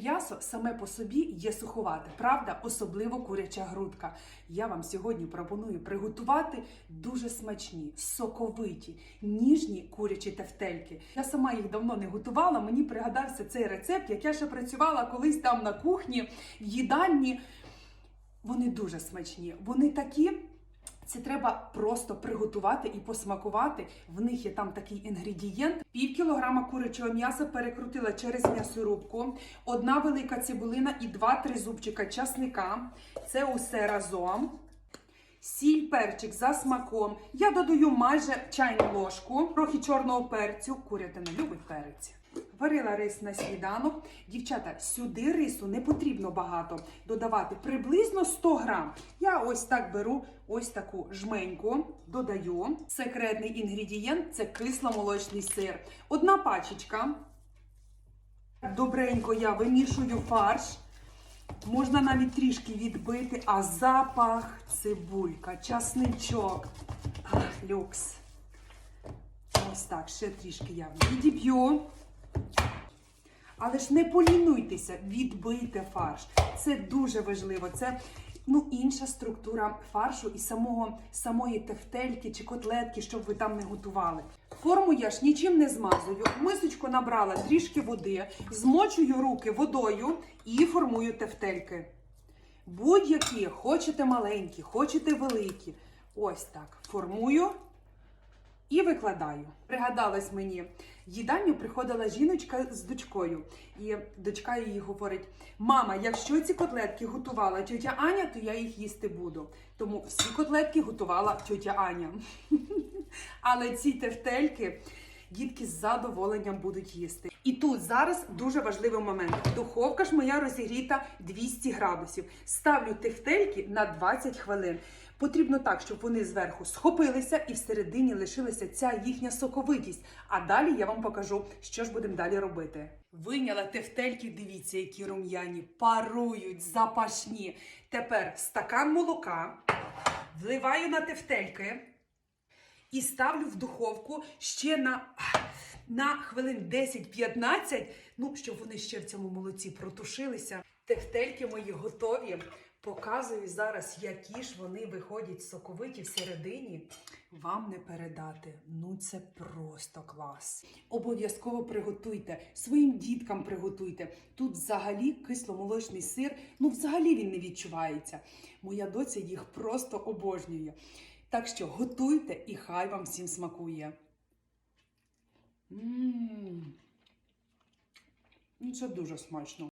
м'ясо саме по собі є суховате, правда, особливо куряча грудка. Я вам сьогодні пропоную приготувати дуже смачні, соковиті, ніжні курячі тефтельки. Я сама їх давно не готувала. Мені пригадався цей рецепт, як я ще працювала колись там на кухні, в їдальні. Вони дуже смачні. Вони такі. Це треба просто приготувати і посмакувати. В них є там такий інгредієнт. Пів кілограма курячого м'яса перекрутила через м'ясорубку, одна велика цибулина і два-три зубчика часника. Це усе разом. Сіль, перчик за смаком. Я додаю майже чайну ложку, трохи чорного перцю. Курятина любить перець. Варила рис на сніданок. Дівчата, сюди рису не потрібно багато додавати. Приблизно 100 грам. Я ось так беру ось таку жменьку, додаю. Секретний інгредієнт це кисломолочний сир. Одна пачечка. Добренько я вимішую фарш. Можна навіть трішки відбити, а запах цибулька, часничок. Ах, люкс. Ось так, ще трішки я відіб'ю. Але ж не полінуйтеся, відбийте фарш. Це дуже важливо. Це ну, інша структура фаршу і самого, самої тефтельки чи котлетки, щоб ви там не готували. Форму я ж нічим не змазую. Мисочку набрала трішки води, змочую руки водою і формую тефтельки. Будь-які, хочете маленькі, хочете великі. Ось так. Формую і викладаю. Пригадалось мені, їдальню приходила жіночка з дочкою, і дочка їй говорить: Мама, якщо ці котлетки готувала тьотя Аня, то я їх їсти буду. Тому всі котлетки готувала тьотя Аня. Але ці тефтельки дітки з задоволенням будуть їсти. І тут зараз дуже важливий момент. Духовка ж моя розігріта 200 градусів. Ставлю тефтельки на 20 хвилин. Потрібно так, щоб вони зверху схопилися і всередині лишилася ця їхня соковитість. А далі я вам покажу, що ж будемо далі робити. Виняла тефтельки, дивіться, які рум'яні, парують, запашні. Тепер стакан молока вливаю на тефтельки і ставлю в духовку ще на, на хвилин 10-15, ну, щоб вони ще в цьому молоці протушилися. Тефтельки мої готові. Показую зараз, які ж вони виходять соковиті всередині. Вам не передати. Ну це просто клас. Обов'язково приготуйте, своїм діткам приготуйте. Тут взагалі кисломолочний сир, ну взагалі він не відчувається. Моя доця їх просто обожнює. Так що готуйте і хай вам всім смакує. Мм. Ну, Це дуже смачно.